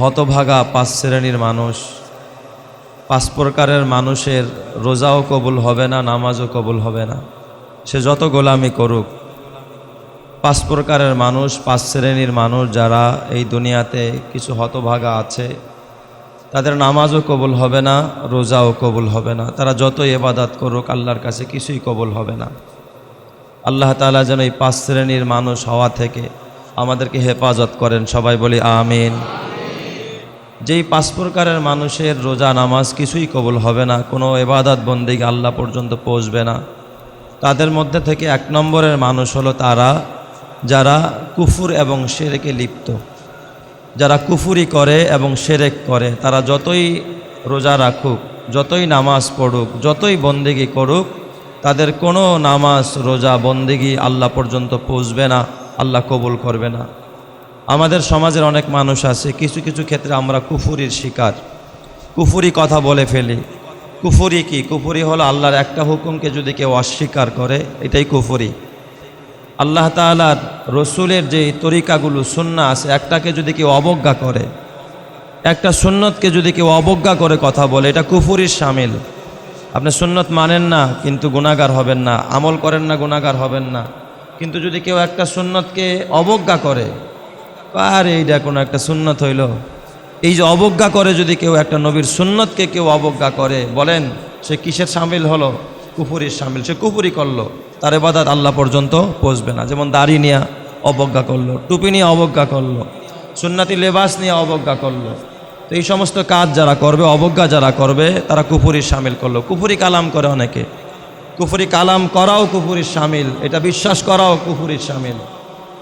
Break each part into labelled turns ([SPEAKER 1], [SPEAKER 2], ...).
[SPEAKER 1] হতভাগা পাঁচ শ্রেণির মানুষ। পাঁচ প্রকারের মানুষের রোজাও কবুল হবে না, নামাজও কবুল হবে না। সে যত গোলামি করুক, পাঁচ প্রকারের মানুষ, পাঁচ শ্রেণির মানুষ যারা এই দুনিয়াতে কিছু হতভাগা আছে, তাদের নামাজও কবুল হবে না, রোজাও কবুল হবে না। তারা যত এবাদাত করুক, আল্লাহর কাছে কিছুই কবুল হবে না। আল্লাহ তাআলা যেন এই পাঁচ শ্রেণির মানুষ হওয়া থেকে আমাদেরকে হেফাজত করেন। সবাই বলি, আমিন। যেই পাঁচ প্রকারের মানুষের রোজা, নামাজ কিছুই কবুল হবে না, কোনো এবাদাত বন্দিকে আল্লাহ পর্যন্ত পৌঁছবে না। তাদের মধ্যে থেকে এক নম্বরের মানুষ হলো তারা, যারা কুফুর এবং সেরেকে লিপ্ত। যারা কুফুরি করে এবং সেরেক করে, তারা যতই রোজা রাখুক, যতই নামাজ পড়ুক, যতই বন্দেগি করুক, তাদের কোনো নামাজ, রোজা, বন্দেগি আল্লাহ পর্যন্ত পৌঁছবে না, আল্লাহ কবুল করবে না। আমাদের সমাজের অনেক মানুষ আছে, কিছু কিছু ক্ষেত্রে আমরা কুফুরির শিকার। কুফুরি কথা বলে ফেলি। কুফুরি কি? কুফুরি হলো আল্লাহর একটা হুকুমকে যদি কেউ অস্বীকার করে, এটাই কুফুরি। আল্লাহ তাআলার রসুলের যে তরিকাগুলো, সুন্না আছে, একটাকে যদি কেউ অবজ্ঞা করে, একটা সুন্নতকে যদি কেউ অবজ্ঞা করে কথা বলে, এটা কুফুরির সামিল। আপনি সুন্নত মানেন না, কিন্তু গুণাগার হবেন না। আমল করেন না গুণাগার হবেন না। কিন্তু যদি কেউ একটা সুন্নতকে অবজ্ঞা করে আরে এইটা কোনো একটা সুন্নত হইল। এই যে অবজ্ঞা করে যদি কেউ একটা নবীর সুন্নতকে কেউ অবজ্ঞা করে, বলেন, সে কিসের সামিল হলো? কুফুরির সামিল। সে কুফুরি করল। তার এবাদাত আল্লাহ পর্যন্ত পৌঁছবে না। যেমন দাড়ি নিয়ে অবজ্ঞা করল, টুপি নিয়ে অবজ্ঞা করল, সুন্নাতি লেবাস নিয়ে অবজ্ঞা করল। তো এই সমস্ত কাজ যারা করবে, অবজ্ঞা যারা করবে, তারা কুফুরির সামিল করল। কুফুরি কালাম করে অনেকে। কুফুরি কালাম করাও কুফুরির সামিল। এটা বিশ্বাস করাও কুফুরির সামিল।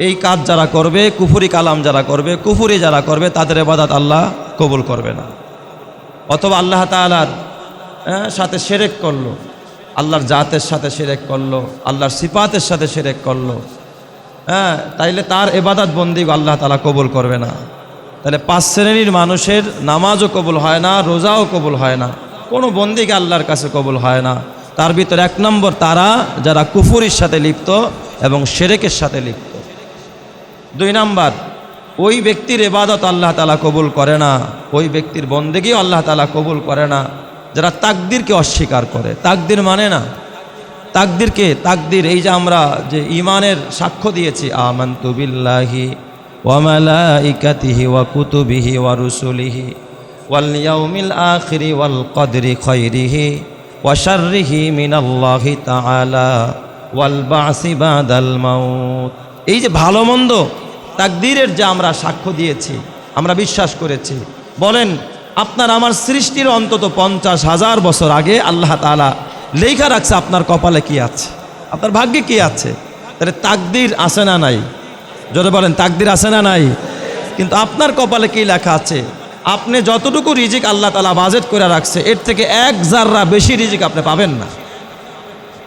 [SPEAKER 1] এই কাজ যারা করবে, কুফুরি কালাম যারা করবে, কুফুরি যারা করবে, তাদের এবাদাত আল্লাহ কবুল করবে না। অথবা আল্লাহ তালার সাথে সেরেক করল, আল্লাহর জাতের সাথে সেরেক করল, আল্লাহর সিপাতের সাথে সেরেক করল হ্যাঁ তাইলে তার এবাদাত বন্দি আল্লাহ তালা কবুল করবে না। তাহলে পাঁচ শ্রেণির মানুষের নামাজও কবুল হয় না, রোজাও কবুল হয় না, কোনো বন্দিকে আল্লাহর কাছে কবুল হয় না। তার ভিতর এক নম্বর তারা যারা কুফুরির সাথে লিপ্ত এবং সেরেকের সাথে লিপ্ত। দুই নাম্বার, ওই ব্যক্তির এবাদত আল্লাহ তালা কবুল করে না, ওই ব্যক্তির বন্দেগিও আল্লাহ তালা কবুল করে না, যারা তাকদিরকে অস্বীকার করে। তাকদির মানে না? তাকদিরকে তাকদির এই যে আমরা যে ইমানের সাক্ষ্য দিয়েছি, আমান্তু বিল্লাহি ওয়ামালাইকাতিহি ওয়া কুতুবিহি রুসুলিহি, ওয়াল ওয়াল কদরি ওয়াল বাসি এই যে ভালো মন্দ তাকদীরের যে আমরা সাক্ষ্য দিয়েছি, আমরা বিশ্বাস করেছি। বলেন, আপনার আমার সৃষ্টির অন্তত পঞ্চাশ হাজার বছর আগে আল্লাহ তালা লেখা রাখছে আপনার কপালে কি আছে? আপনার ভাগ্যে কি আছে? তাহলে তাকদির আছে না নাই? যদি বলেন, তাকদির আছে না নাই? কিন্তু আপনার কপালে কি লেখা আছে? আপনি যতটুকু রিজিক আল্লাহ তালা বাজেট করে রাখছে, এর থেকে এক জাররা বেশি রিজিক আপনি পাবেন না।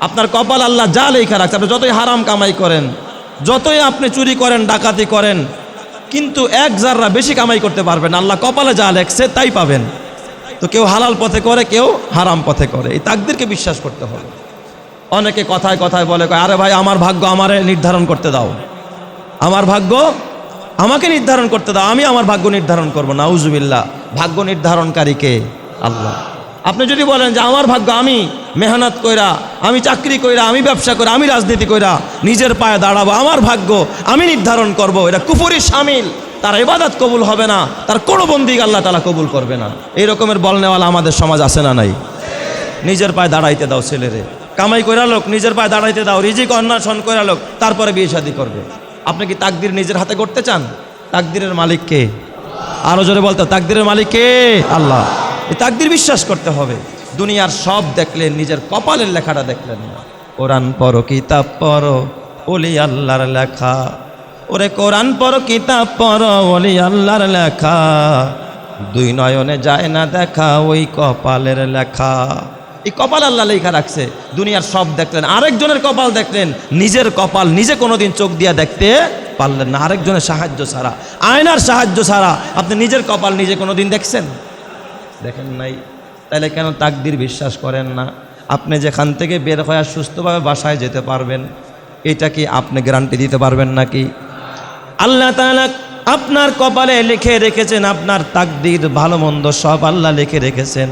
[SPEAKER 1] আপনার কপাল আল্লাহ যা লেখা রাখছে, আপনি যতই হারাম কামাই করেন যতই আপনি চুরি করেন, ডাকাতি করেন, কিন্তু এক জাররা বেশি কামাই করতে পারবেন। আল্লাহ কপালে যা লেখছে, তাই পাবেন। তো কেউ হালাল পথে করে, কেউ হারাম পথে করে। এই তাকদেরকে বিশ্বাস করতে হবে। অনেকে কথায় কথায় বলে আরে ভাই, আমার ভাগ্য আমারে নির্ধারণ করতে দাও। আমার ভাগ্য আমাকে নির্ধারণ করতে দাও। আমি আমার ভাগ্য নির্ধারণ করব। নাউজুবিল্লাহ। ভাগ্য নির্ধারণকারীকে আল্লাহ। আপনি যদি বলেন যে আমার ভাগ্য আমি মেহনত কইরা, আমি চাকরি কইরা, আমি ব্যবসা করে আমি রাজনীতি কইরা নিজের পায়ে দাঁড়াবো, আমার ভাগ্য আমি নির্ধারণ করব, এটা কুপুরি সামিল। তার ইবাদত কবুল হবে না, তার কোনো বন্দি আল্লাহ তালা কবুল করবে না। এই রকমের বল নেওয়ালা আমাদের সমাজ আছে না নাই? নিজের পায়ে দাঁড়াইতে দাও ছেলেরে। কামাই কইরা লোক, নিজের পায়ে দাঁড়াইতে দাও, রিজিক অন্বেষণ কইরা লোক, তারপরে বিয়ে শাদী করবে। আপনি কি তাকদির নিজের হাতে করতে চান? তাকদিরের মালিক কে? আরও জোরে বলতো, তাকদিরের মালিক কে? আল্লাহ। তাকদির বিশ্বাস করতে হবে। দুনিয়ার সব দেখলেন নিজের কপালের লেখাটা দেখলেন না। কোরআন পড়ো, কিতাব পড়ো, ওলি আল্লাহর লেখা। ওরে কোরআন পড়ো, কিতাব পড়ো, ওলি আল্লাহর লেখা। দুই নয়নে যায় না দেখা, ওই কপালের লেখা। এই কপাল আল্লাহ লেখা রাখছে। দুনিয়ার সব দেখলেন, আরেকজনের কপাল দেখলেন, নিজের কপাল নিজে কোনোদিন চোখ দিয়া দেখতে পারলেন না। আরেকজনের সাহায্য ছাড়া, আয়নার সাহায্য ছাড়া আপনি নিজের কপাল নিজে কোনোদিন দেখছেন? দেখেন নাই? তাহলে কেন তাকদির বিশ্বাস করেন না? আপনি যেখান থেকে বের হয়ে সুস্থভাবে বাসায় যেতে পারবেন, এটা কি আপনি গ্যারান্টি দিতে পারবেন নাকি? আল্লাহ তাআলা আপনার কপালে লিখে রেখেছেন, আপনার তাকদির ভালো মন্দ সব আল্লাহ লিখে রেখেছেন।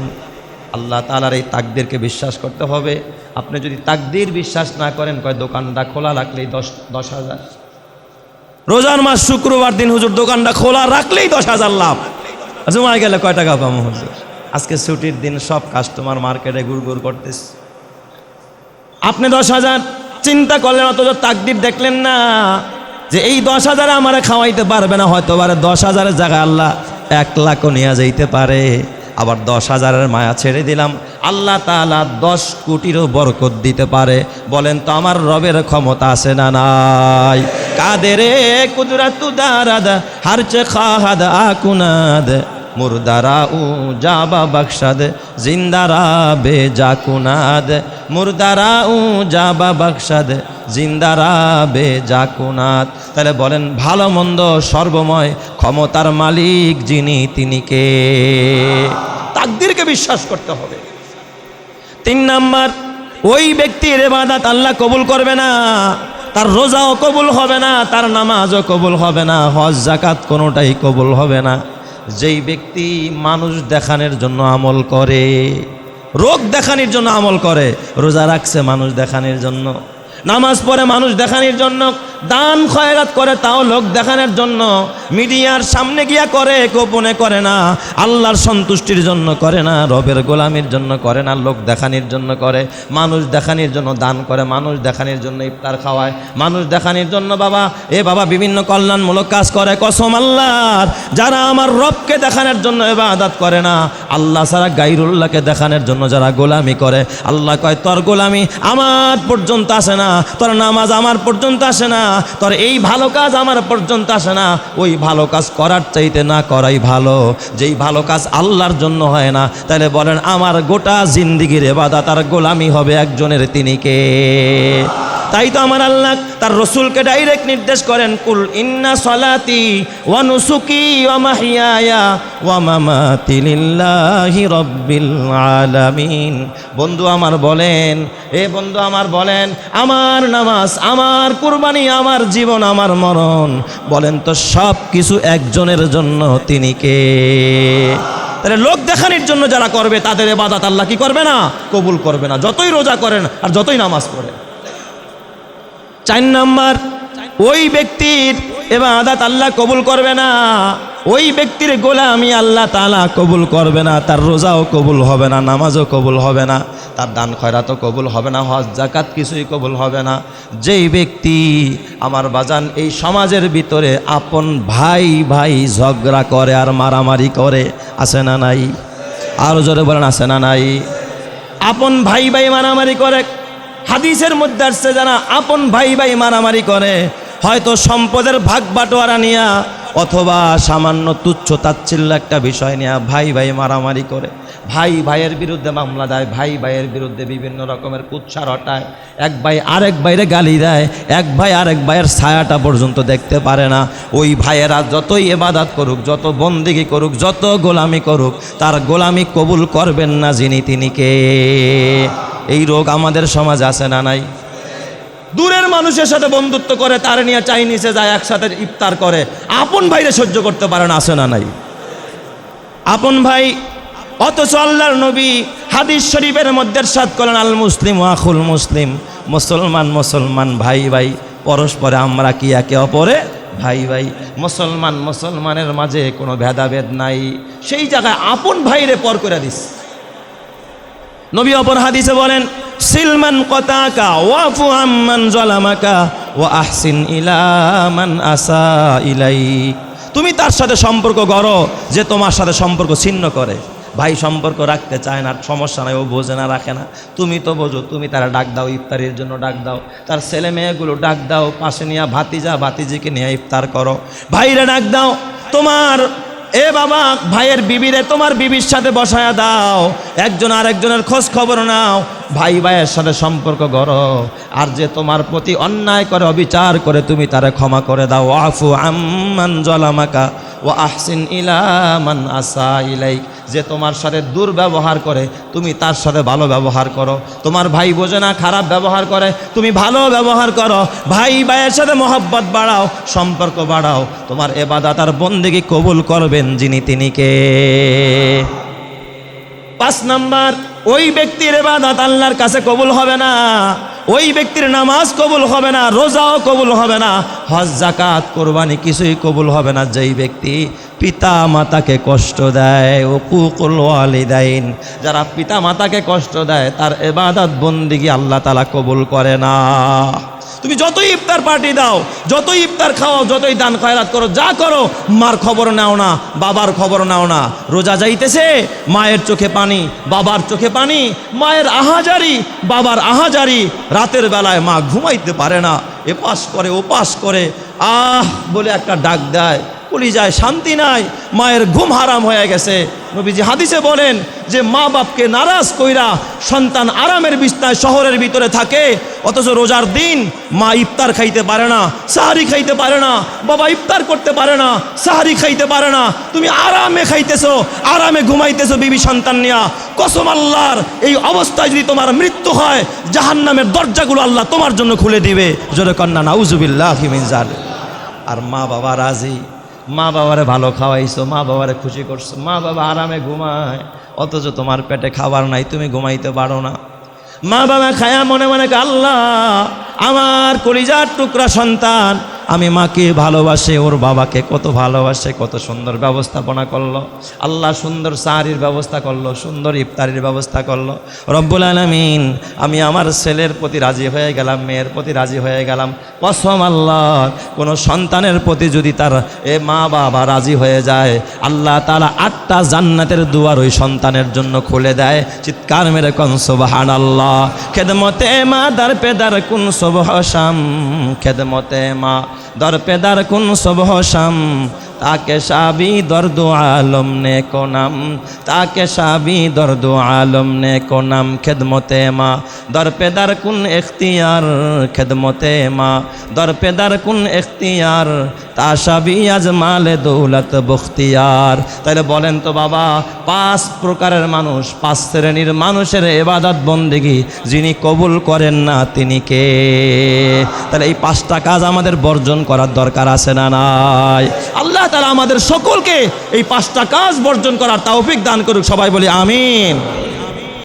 [SPEAKER 1] আল্লাহ তালার এই তাকদিরকে বিশ্বাস করতে হবে। আপনি যদি তাকদির বিশ্বাস না করেন, কয় দোকানটা খোলা রাখলেই দশ দশ হাজার? রোজার মাস শুক্রবার দিন হুজুর, দোকানটা খোলা রাখলেই দশ হাজার লাভ। জমায় গেলে কয় টাকা পাবো হুজুর? আজকে ছুটির দিন সব কাস্টমার মার্কেটে ঘুর করতেছে। আপনি দশ হাজার চিন্তা করলেন, অথচ তাকদির দেখলেন না। যে এই দশ হাজারে আমারে খাওয়াইতে পারবে না, হয়তো পারে দশ হাজারের জায়গায় আল্লাহ এক লাখও নিয়ে যাইতে পারে। আবার দশ হাজারের মায়া ছেড়ে দিলাম। আল্লাহ তাআলা দশ কোটিরও বরকত দিতে পারে। বলেন তো, আমার রবের ক্ষমতা আছে না নাই? কাদেরে কুদরাত দারাদ, হারচে খাহাদ আকুনাদ। মুরদারা উ জাবা বখশাদ জিন্দারা বে জাকুনাদ মুরদারা উ জাবা বখশাদ জিন্দারা বে জাকুনাদ তাহলে বলেন, ভালো মন্দ সর্বময় ক্ষমতার মালিক যিনি, তিনি কে? তাকদিরকে বিশ্বাস করতে হবে। তিন নাম্বার, ওই ব্যক্তির এবাদাত আল্লাহ কবুল করবে না, তার রোজাও কবুল হবে না, তার নামাজও কবুল হবে না, হজ, জাকাত কোনোটাই কবুল হবে না। যেই ব্যক্তি মানুষ দেখানোর জন্য আমল করে, রোগ দেখানোর জন্য আমল করে, রোজা রাখছে মানুষ দেখানোর জন্য, নামাজ পড়ে মানুষ দেখানোর জন্য দান খয়রাত করে, তাও লোক দেখানোর জন্য। মিডিয়ার সামনে গিয়া করে, গোপনে করে না। আল্লাহর সন্তুষ্টির জন্য করে না, রবের গোলামির জন্য করে না, লোক দেখানির জন্য করে। মানুষ দেখানির জন্য দান করে, মানুষ দেখানির জন্য ইফতার খাওয়ায়। মানুষ দেখানির জন্য, বাবা, এ বাবা, বিভিন্ন কল্যাণমূলক কাজ করে। কসম আল্লাহর, যারা আমার রবকে দেখানোর জন্য এবার আদাত করে না, আল্লাহ সারা গাইরুল্লাহকে দেখানোর জন্য যারা গোলামি করে। আল্লাহ কয়, তোর গোলামি আমার পর্যন্ত আসে না, তোর নামাজ আমার পর্যন্ত আসে না তোর এই ভালো কাজ আমার পর্যন্ত আসে না। ওই ভালো কাজ করার চাইতে না করাই ভালো। যেই ভালো কাজ আল্লাহর জন্য হয় না, তাহলে বলেন, আমার গোটা জিন্দিগির এবাদা তার গোলামি হবে একজনের তিনি কে? তাই তো আমার আল্লাহ তার রসুলকে ডাইরেক্ট নির্দেশ করেন, কুল ইন্না সলাতি ওয়া নুসুকি ওয়া মাহিয়ায়া ওয়া মামাতি লিল্লাহি রাব্বিল আলামিন। বন্ধু আমার বলেন, এ বন্ধু আমার বলেন, আমার নামাজ, আমার কুরবানি, আমার জীবন, আমার মরণ। বলেন তো সব কিছু একজনের জন্য, তিনি কে? তাহলে লোক দেখানোর জন্য যারা করবে, তাদের এবাদাত আল্লাহ কি করবে না? কবুল করবে না। যতই রোজা করেন আর যতই নামাজ পড়েন। চার নাম্বার, ওই ব্যক্তির এবার আদাত আল্লাহ কবুল করবে না। ওই ব্যক্তির গোলামি আল্লাহ তালা কবুল করবে না, তার রোজাও কবুল হবে না, নামাজও কবুল হবে না, তার দান খয়রাতও কবুল হবে না, হজ জাকাত কিছুই কবুল হবে না। যেই ব্যক্তি আমার বাজান, এই সমাজের ভিতরে আপন ভাই ভাই ঝগড়া করে আর মারামারি করে, আছে না নাই? আরও জোরে বলেন, আছে না নাই? আপন ভাই ভাই মারামারি করে হাদিসের মধ্যে আসছে যারা আপন ভাই ভাই মারামারি করে। হয়তো সম্পদের ভাগ বাটোয়ারা নিয়া, অথবা সামান্য তুচ্ছ তাচ্ছিল্য একটা বিষয় নিয়ে ভাই ভাই মারামারি করে। ভাই ভাইয়ের বিরুদ্ধে মামলা দেয়, ভাই ভাইয়ের বিরুদ্ধে বিভিন্ন রকমের কুৎসার রটায়। এক ভাই আরেক ভাইরে গালি দেয়, এক ভাই আরেক ভাইয়ের ছায়াটা পর্যন্ত দেখতে পারে না। ওই ভাইয়েরা যতই এবাদাত করুক, যত বন্দিগি করুক, যত গোলামি করুক, তার গোলামি কবুল করবেন না যিনি তিনি কে। এই রোগ আমাদের সমাজ আছে না নাই? দূরের মানুষের সাথে বন্ধুত্ব করে, তার নিয়ে চাইনিসে যায়, একসাথে ইফতার করে। আপন ভাইরে সহ্য করতে পারে না, আছে না নাই? আপন ভাই, অথচ আল্লাহর নবী হাদিস শরীফের মধ্যে সাত করেন আল মুসলিম আখুল মুসলিম। মুসলমান মুসলমান, ভাই ভাই, পরস্পরে আমরা কি একে অপরে? ভাই ভাই, মুসলমান, মুসলমানের মাঝে কোনো ভেদাভেদ নাই। সেই জায়গায় আপন ভাইরে পর করে দিস। নবী অপর হাদিসে বলেন, সিলমান কতাকা, ওয়াফু আম্মান জলামাকা ও আহসিন ইলামান আসা ইলাই তুমি তার সাথে সম্পর্ক করো যে তোমার সাথে সম্পর্ক ছিন্ন করে। ভাই সম্পর্ক রাখতে চায় না, সমস্যা নাই, ও বোঝে না, রাখে না। তুমি তো বোঝো, তুমি তারা ডাক দাও, ইফতারির জন্য ডাক দাও। তার ছেলে মেয়েগুলো ডাক দাও, পাশে নিয়ে ভাতিজা, ভাতিজিকে নিয়ে ইফতার করো। ভাইরা ডাক দাও, তোমার এ বাবা, ভাইয়ের বিবিরে তোমার বিবির সাথে বসায়া দাও। একজন আর একজনের খোঁজ খবর নাও। ভাই ভাইয়ের সাথে সম্পর্ক করো আর যে তোমার প্রতি অন্যায় করে, অবিচার করে, তুমি তারা ক্ষমা করে দাও। আফু জলামাকা ও আহসিন ইলা মান আসা ইলাইক। যে তোমার সাথে দুর্ব্যবহার করে, তুমি তার সাথে ভালো ব্যবহার করো। তোমার ভাই বোঝে না, খারাপ ব্যবহার করে, তুমি ভালো ব্যবহার করো। ভাই, ভাইয়ের সাথে মহব্বত বাড়াও, সম্পর্ক বাড়াও। তোমার এবাদাত আর বন্দেগি কবুল করবেন যিনি তিনি কে। পাঁচ নাম্বার, ওই ব্যক্তির এবাদত আল্লাহর কাছে কবুল হবে না। ওই ব্যক্তির নামাজ কবুল হবে না, রোজাও কবুল হবে না, হজ জাকাত কোরবানি কিছুই কবুল হবে না। যেই ব্যক্তি পিতা মাতাকে কষ্ট দেয় ও কুকুল ওয়ালিদাইন, যারা পিতা মাতাকে কষ্ট দেয়, তার এবাদত বন্দিগি আল্লাহ তালা কবুল করে না। তুমি যতই ইফতার পার্টি দাও, যতই ইফতার খাও, যতই দান খয়রাত করো, যা করো, মার খবর নাও না, বাবার খবর নাও না। রোজা যাইতেছে, মায়ের চোখে পানি, বাবার চোখে পানি, মায়ের আহাজারি, বাবার আহাজারি। রাতের বেলায় মা ঘুমাইতে পারে না এপাস করে ওপাস করে, আহ, বলে একটা ডাক দেয় যায় শান্তি নাই, মায়ের ঘুম হারাম হয়ে গেছে। নবীজি হাদিসে বলেন যে মা বাপকে নারাজ কইরা সন্তান আরামের বিস্তায় শহরের ভিতরে থাকে, অথচ রোজার দিন মা ইফতার খাইতে পারে না, সাহারি খাইতে পারে না, বাবা ইফতার করতে পারে না, সাহারি খাইতে পারে না, তুমি আরামে খাইতেছো, আরামে ঘুমাইতেছো বিবি সন্তান নিয়া। কসম আল্লাহর এই অবস্থায় যদি তোমার মৃত্যু হয়, জাহান্নামের দরজাগুলো আল্লাহ তোমার জন্য খুলে দিবে। জোরে কন্যা, নাউজুবিল্লাহ হিমিনজাল আর মা বাবা রাজি? মা বাবারে ভালো খাওয়াইছো, মা বাবারে খুশি করছ, মা বাবা আরামে ঘুমায়, অথচ তোমার পেটে খাবার নাই, তুমি ঘুমাইতে পারো না। মা বাবা খায়া মনে মনে আল্লাহ, আমার কলিজার টুকরা সন্তান আমি মাকে ভালোবাসে, ওর বাবাকে কত ভালোবাসে, কত সুন্দর ব্যবস্থাপনা করল। আল্লাহ সুন্দর সাহারির ব্যবস্থা করল, সুন্দর ইফতারির ব্যবস্থা করল। রব্বুল আলমিন, আমি আমার ছেলের প্রতি রাজি হয়ে গেলাম, মেয়ের প্রতি রাজি হয়ে গেলাম। কসম আল্লাহ, কোনো সন্তানের প্রতি যদি তার এ মা বাবা রাজি হয়ে যায়, আল্লাহ তারা আটটা জান্নাতের দুয়ার ওই সন্তানের জন্য খুলে দেয়। চিৎকার মেরে কন সোবাহান আল্লাহ খেদমতে মা, দার পেদার কুন, সোবহ খেদমতে মা দর পেদার কুন সোবহ শাম তাকে সাবি দর্দ আলম নে কোনাম তাকে সাবি দর্দ আলম নে কোনাম খেদমতে মা। দর পেদার কুন এখতিয়ার, খেদমতে মা। দর পেদার কুন এখতিয়ার, তা সাবি আজমালে দৌলত বখতিয়ার। তাহলে বলেন তো বাবা, পাঁচ প্রকারের মানুষ, পাঁচ শ্রেণির মানুষের এবাদত বন্দেগি, যিনি কবুল করেন না তিনি কে? তাহলে এই পাঁচটা কাজ আমাদের বর্জন করার দরকার আছে না নাই? আল্লাহ তালা আমাদের সকলকে এই পাঁচটা কাজ বর্জন করার তাওফিক দান করুক। সবাই বলি আমিন।